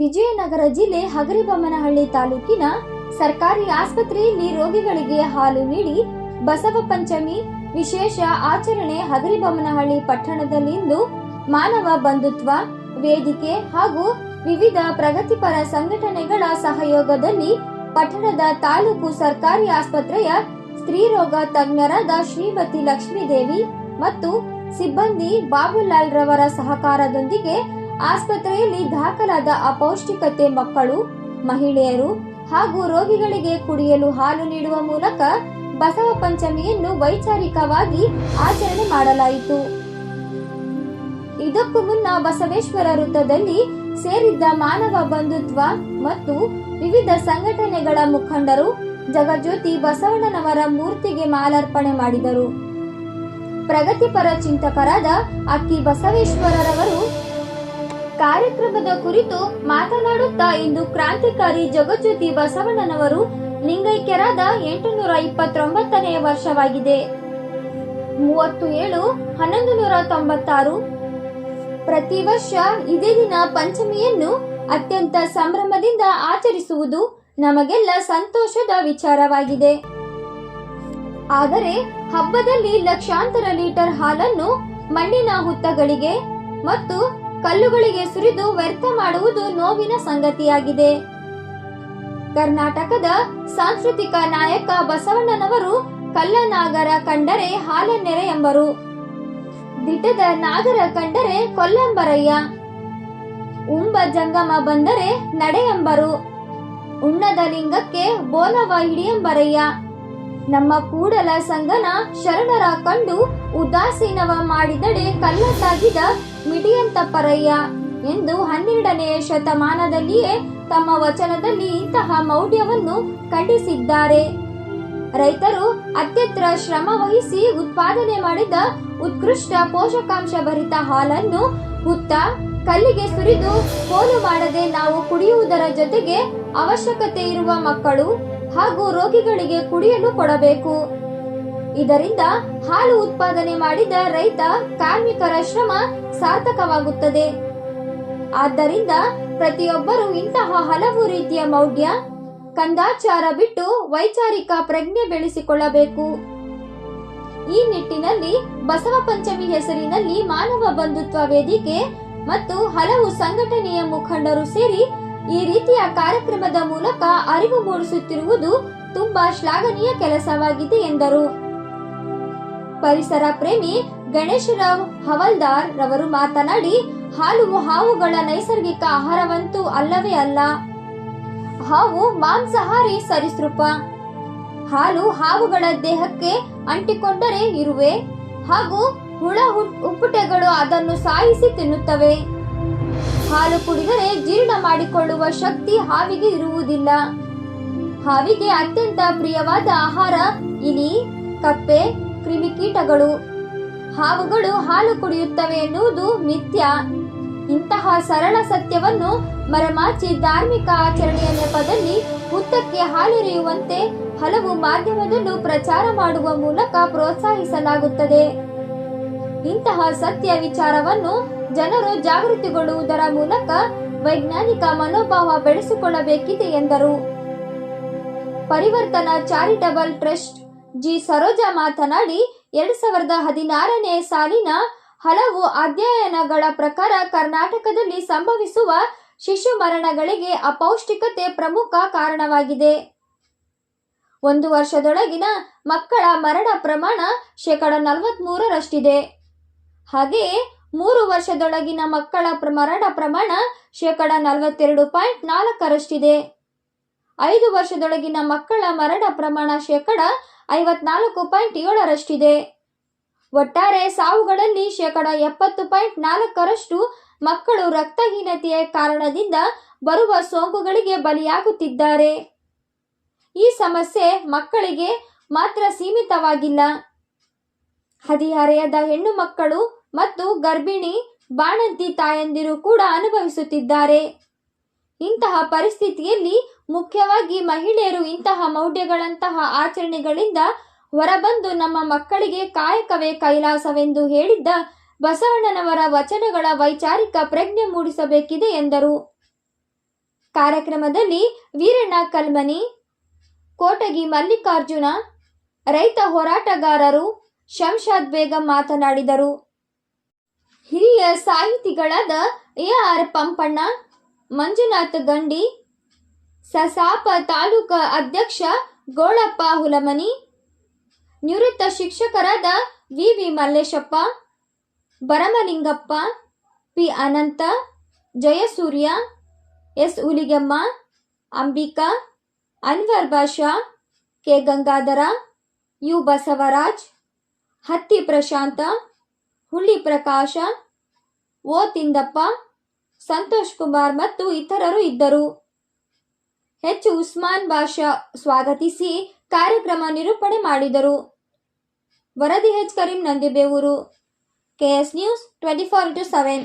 ವಿಜಯನಗರ ಜಿಲ್ಲೆ ಹಗರಿಬೊಮ್ಮನಹಳ್ಳಿ ತಾಲೂಕಿನ ಸರ್ಕಾರಿ ಆಸ್ಪತ್ರೆಯಲ್ಲಿ ರೋಗಿಗಳಿಗೆ ಹಾಲು ನೀಡಿ ಬಸವ ಪಂಚಮಿ ವಿಶೇಷ ಆಚರಣೆ ಹಗರಿಬೊಮ್ಮನಹಳ್ಳಿ ಪಟ್ಟಣದಲ್ಲಿಂದು ಮಾನವ ಬಂಧುತ್ವ, ವೇದಿಕೆ ಹಾಗೂ ವಿವಿಧ ಪ್ರಗತಿಪರ ಸಂಘಟನೆಗಳ ಸಹಯೋಗದಲ್ಲಿ ಪಟ್ಟಣದ ತಾಲೂಕು ಸರ್ಕಾರಿ ಆಸ್ಪತ್ರೆಯ ಸ್ತ್ರೀರೋಗ ತಜ್ಞರಾದ ಶ್ರೀಮತಿ ಲಕ್ಷ್ಮೀದೇವಿ ಮತ್ತು ಸಿಬ್ಬಂದಿ ಬಾಬುಲಾಲ್ ರವರ ಸಹಕಾರದೊಂದಿಗೆ ಆಸ್ಪತ್ರೆಯಲ್ಲಿ ದಾಖಲಾದ ಅಪೌಷ್ಟಿಕತೆ ಮಕ್ಕಳು, ಮಹಿಳೆಯರು ಹಾಗೂ ರೋಗಿಗಳಿಗೆ ಕುಡಿಯಲು ಹಾಲು ನೀಡುವ ಮೂಲಕ ಬಸವ ಪಂಚಮಿಯನ್ನು ವೈಚಾರಿಕವಾಗಿ ಆಚರಣೆ ಮಾಡಲಾಯಿತು. ಇದಕ್ಕೂ ಮುನ್ನ ಬಸವೇಶ್ವರ ವೃತ್ತದಲ್ಲಿ ಸೇರಿದ್ದ ಮಾನವ ಬಂಧುತ್ವ ಮತ್ತು ವಿವಿಧ ಸಂಘಟನೆಗಳ ಮುಖಂಡರು ಜಗಜ್ಯೋತಿ ಬಸವಣ್ಣನವರ ಮೂರ್ತಿಗೆ ಮಾಲಾರ್ಪಣೆ ಮಾಡಿದರು. ಪ್ರಗತಿಪರ ಚಿಂತಕರಾದ ಅಕ್ಕಿ ಬಸವೇಶ್ವರರವರು ಕಾರ್ಯಕ್ರಮದ ಕುರಿತು ಮಾತನಾಡುತ್ತಾ ಇಂದು ಕ್ರಾಂತಿಕಾರಿ ಜಗಜ್ಯೋತಿ ಬಸವಣ್ಣನವರು ಲಿಂಗೈಕ್ಯರಾದ ಎಂಟುನೂರ ಇಪ್ಪತ್ತೊಂಬತ್ತನೆಯ ವರ್ಷವಾಗಿದೆ. ಮೂವತ್ತು ಏಳು ಹನ್ನೊಂದು ನೂರ ತೊಂಬತ್ತಾರು. ಪ್ರತಿ ವರ್ಷ ಇದೇ ದಿನ ಪಂಚಮಿಯನ್ನು ಅತ್ಯಂತ ಸಂಭ್ರಮದಿಂದ ಆಚರಿಸುವುದು ನಮಗೆಲ್ಲ ಸಂತೋಷದ ವಿಚಾರವಾಗಿದೆ. ಆದರೆ ಹಬ್ಬದಲ್ಲಿ ಲಕ್ಷಾಂತರ ಲೀಟರ್ ಹಾಲನ್ನು ಮಣ್ಣಿನ ಹುತ್ತಗಳಿಗೆ ಮತ್ತು ಕಲ್ಲುಗಳಿಗೆ ಸುರಿದು ವ್ಯರ್ಥ ಮಾಡುವುದು ನೋವಿನ ಸಂಗತಿಯಾಗಿದೆ. ಕರ್ನಾಟಕದ ಸಾಂಸ್ಕೃತಿಕ ನಾಯಕ ಬಸವಣ್ಣನವರು ಕಲ್ಲನಾಗರ ಕಂಡರೆ ಹಾಲನ್ನೆರೆ ಎಂಬರು. ದಿಟದ ನಾಗರ ಕಂಡರೆ ಕೊಲ್ಲಂಬರಯ್ಯ. ಉಂಬ ಜಂಗಮ ಬಂದರೆ ನಡೆ ಎಂಬರು. ಉಣ್ಣದ ಲಿಂಗಕ್ಕೆ ಬೋಲವ ಹಿಡಿಯಂಬರಯ್ಯ. ನಮ್ಮ ಕೂಡಲ ಸಂಗನ ಶರಣರ ಕಂಡು ಉದಾಸೀನವ ಮಾಡಿದಡೆ ಕಲ್ಲತ್ತಾಗಿದ ಮಿಡಿಯಂತಪ್ಪರಯ್ಯ ಎಂದು ಹನ್ನೆರಡನೆಯ ಶತಮಾನದಲ್ಲಿಯೇ ತಮ್ಮ ವಚನದಲ್ಲಿ ಇಂತಹ ಮೌಢ್ಯವನ್ನು ಖಂಡಿಸಿದ್ದಾರೆ. ರೈತರು ಅತ್ಯತ್ರ ಶ್ರಮ ವಹಿಸಿ ಉತ್ಪಾದನೆ ಮಾಡಿದ ಉತ್ಕೃಷ್ಟ ಪೋಷಕಾಂಶ ಭರಿತ ಹಾಲನ್ನು ಹುತ್ತ ಕಲ್ಲಿಗೆ ಸುರಿದು ಪೋಲು ಮಾಡದೆ ನಾವು ಕುಡಿಯುವುದರ ಜೊತೆಗೆ ಅವಶ್ಯಕತೆ ಇರುವ ಮಕ್ಕಳು ಹಾಗೂ ರೋಗಿಗಳಿಗೆ ಕುಡಿಯಲು ಕೊಡಬೇಕು. ಇದರಿಂದ ಹಾಲು ಉತ್ಪಾದನೆ ಮಾಡಿದ ರೈತ ಕಾರ್ಮಿಕರ ಶ್ರಮ ಸಾರ್ಥಕವಾಗುತ್ತದೆ. ಆದ್ದರಿಂದ ಪ್ರತಿಯೊಬ್ಬರು ಇಂತಹ ಹಲವು ರೀತಿಯ ಮೌಢ್ಯ, ಕಂದಾಚಾರ ಬಿಟ್ಟು ವೈಚಾರಿಕ ಪ್ರಜ್ಞೆ ಬೆಳೆಸಿಕೊಳ್ಳಬೇಕು. ಈ ನಿಟ್ಟಿನಲ್ಲಿ ಬಸವ ಪಂಚಮಿ ಹೆಸರಿನಲ್ಲಿ ಮಾನವ ಬಂಧುತ್ವ ವೇದಿಕೆ ಮತ್ತು ಹಲವು ಸಂಘಟನೆಯ ಮುಖಂಡರು ಸೇರಿ ಈ ರೀತಿಯ ಕಾರ್ಯಕ್ರಮದ ಮೂಲಕ ಅರಿವು ಮೂಡಿಸುತ್ತಿರುವುದು ತುಂಬಾ ಶ್ಲಾಘನೀಯ ಕೆಲಸವಾಗಿದೆ ಎಂದರು. ಪರಿಸರ ಪ್ರೇಮಿ ಗಣೇಶರಾವ್ ಹವಲ್ದಾರ್ ರವರು ಮಾತನಾಡಿ ಹಾಲು ಹಾವುಗಳ ನೈಸರ್ಗಿಕ ಆಹಾರವಂತೂ ಅಲ್ಲವೇ ಅಲ್ಲ. ಹಾವು ಮಾಂಸಾಹಾರಿ ಸರಿಸೃಪ. ಹಾಲು ಹಾವುಗಳ ದೇಹಕ್ಕೆ ಅಂಟಿಕೊಂಡರೆ ಇರುವೆ ಹಾಗೂ ಹುಳ ಉಪ್ಪುಟೆಗಳು ಅದನ್ನು ಸಾಯಿಸಿ ತಿನ್ನುತ್ತವೆ. ಹಾಲು ಕುಡಿದರೆ ಜೀರ್ಣ ಮಾಡಿಕೊಳ್ಳುವ ಶಕ್ತಿ ಹಾವಿಗೆ ಇರುವುದಿಲ್ಲ. ಹಾವಿಗೆ ಅತ್ಯಂತ ಪ್ರಿಯವಾದ ಆಹಾರ ಇಲಿ, ಕಪ್ಪೆ, ಕ್ರಿಮಿಕೀಟಗಳು. ಹಾವುಗಳು ಹಾಲು ಕುಡಿಯುತ್ತವೆ ಎನ್ನುವುದು ಮಿಥ್ಯ. ಇಂತಹ ಸರಳ ಸತ್ಯವನ್ನು ಮರಮಾಚಿ ಧಾರ್ಮಿಕ ಆಚರಣೆಯ ನೆಪದಲ್ಲಿ ಹುತ್ತಕ್ಕೆ ಹಾಲೆರೆಯುವಂತೆ ಹಲವು ಮಾಧ್ಯಮದಲ್ಲೂ ಪ್ರಚಾರ ಮಾಡುವ ಮೂಲಕ ಪ್ರೋತ್ಸಾಹಿಸಲಾಗುತ್ತದೆ. ಇಂತಹ ಸತ್ಯ ವಿಚಾರವನ್ನು ಜನರು ಜಾಗೃತಿಗೊಳ್ಳುವುದರ ಮೂಲಕ ವೈಜ್ಞಾನಿಕ ಮನೋಭಾವ ಬೆಳೆಸಿಕೊಳ್ಳಬೇಕಿದೆ ಎಂದರು. ಪರಿವರ್ತನಾ ಚಾರಿಟಬಲ್ ಟ್ರಸ್ಟ್ ಜಿ. ಸರೋಜಾ ಮಾತನಾಡಿ, ಎರಡ್ ಸಾವಿರದ ಹದಿನಾರನೇ ಸಾಲಿನ ಹಲವು ಅಧ್ಯಯನಗಳ ಪ್ರಕಾರ ಕರ್ನಾಟಕದಲ್ಲಿ ಸಂಭವಿಸುವ ಶಿಶು ಮರಣಗಳಿಗೆ ಅಪೌಷ್ಟಿಕತೆ ಪ್ರಮುಖ ಕಾರಣವಾಗಿದೆ. ಒಂದು ವರ್ಷದೊಳಗಿನ ಮಕ್ಕಳ ಮರಣ ಪ್ರಮಾಣ ಶೇಕಡ ನಲವತ್ಮೂರರಷ್ಟಿದೆ. ಹಾಗೆಯೇ ಮೂರು ವರ್ಷದೊಳಗಿನ ಮಕ್ಕಳ ಮರಣ ಪ್ರಮಾಣ ಶೇಕಡ ನಲವತ್ತೆರಡು ಪಾಯಿಂಟ್ ನಾಲ್ಕರಷ್ಟಿದೆ. ಐದು ವರ್ಷದೊಳಗಿನ ಮಕ್ಕಳ ಮರಣ ಪ್ರಮಾಣ ಶೇಕಡ ಐವತ್ನಾಲ್ಕು ಪಾಯಿಂಟ್ ಏಳರಷ್ಟಿದೆ. ಒಟ್ಟಾರೆ ಸಾವುಗಳಲ್ಲಿ ಶೇಕಡ ಎಪ್ಪತ್ತು ಪಾಯಿಂಟ್ ನಾಲ್ಕರಷ್ಟು ಮಕ್ಕಳು ರಕ್ತಹೀನತೆಯ ಕಾರಣದಿಂದ ಬರುವ ಸೋಂಕುಗಳಿಗೆ ಬಲಿಯಾಗುತ್ತಿದ್ದಾರೆ. ಈ ಸಮಸ್ಯೆ ಮಕ್ಕಳಿಗೆ ಮಾತ್ರ ಸೀಮಿತವಾಗಿಲ್ಲ. ಹದಿಹರೆಯದ ಹೆಣ್ಣು ಮಕ್ಕಳು ಮತ್ತು ಗರ್ಭಿಣಿ ಬಾಣಂತಿ ತಾಯಂದಿರು ಕೂಡ ಅನುಭವಿಸುತ್ತಿದ್ದಾರೆ. ಇಂತಹ ಪರಿಸ್ಥಿತಿಯಲ್ಲಿ ಮುಖ್ಯವಾಗಿ ಮಹಿಳೆಯರು ಇಂತಹ ಮೌಢ್ಯಗಳಂತಹ ಆಚರಣೆಗಳಿಂದ ಹೊರಬಂದು ನಮ್ಮ ಮಕ್ಕಳಿಗೆ ಕಾಯಕವೇ ಕೈಲಾಸವೆಂದು ಹೇಳಿದ್ದ ಬಸವಣ್ಣನವರ ವಚನಗಳ ವೈಚಾರಿಕ ಪ್ರಜ್ಞೆ ಮೂಡಿಸಬೇಕಿದೆ ಎಂದರು. ಕಾರ್ಯಕ್ರಮದಲ್ಲಿ ವೀರಣ್ಣ ಕಲ್ಮನಿ, ಕೋಟಗಿ ಮಲ್ಲಿಕಾರ್ಜುನ, ರೈತ ಹೋರಾಟಗಾರರು ಶಂಶಾದ್ ಬೇಗಂ ಮಾತನಾಡಿದರು. ಹಿರಿಯ ಸಾಹಿತಿಗಳಾದ ಎ ಆರ್ ಪಂಪಣ್ಣ, ಮಂಜುನಾಥ್ ಗಂಡಿ, ಸಸಾಪ ತಾಲೂಕು ಅಧ್ಯಕ್ಷ ಗೋಳಪ್ಪ ಹುಲಮನಿ, ನಿವೃತ್ತ ಶಿಕ್ಷಕರಾದ V V Malleshappa, Bharamalingappa P Anantha Jayasurya S Huligemma Ambika, Anwar Basha K Gangadhara U Basavaraj Hatti Prashantha Hulli ಪ್ರಕಾಶ, ಓ ತಿಂದಪ್ಪ, ಸಂತೋಷ್ ಕುಮಾರ್ ಮತ್ತು ಇತರರು ಇದ್ದರು. ಹೆಚ್ ಉಸ್ಮಾನ್ ಬಾಷಾ ಸ್ವಾಗತಿಸಿ ಕಾರ್ಯಕ್ರಮ ನಿರೂಪಣೆ ಮಾಡಿದರು. ವರದಿ H Karim, Nandibevur KS news twenty four into seven.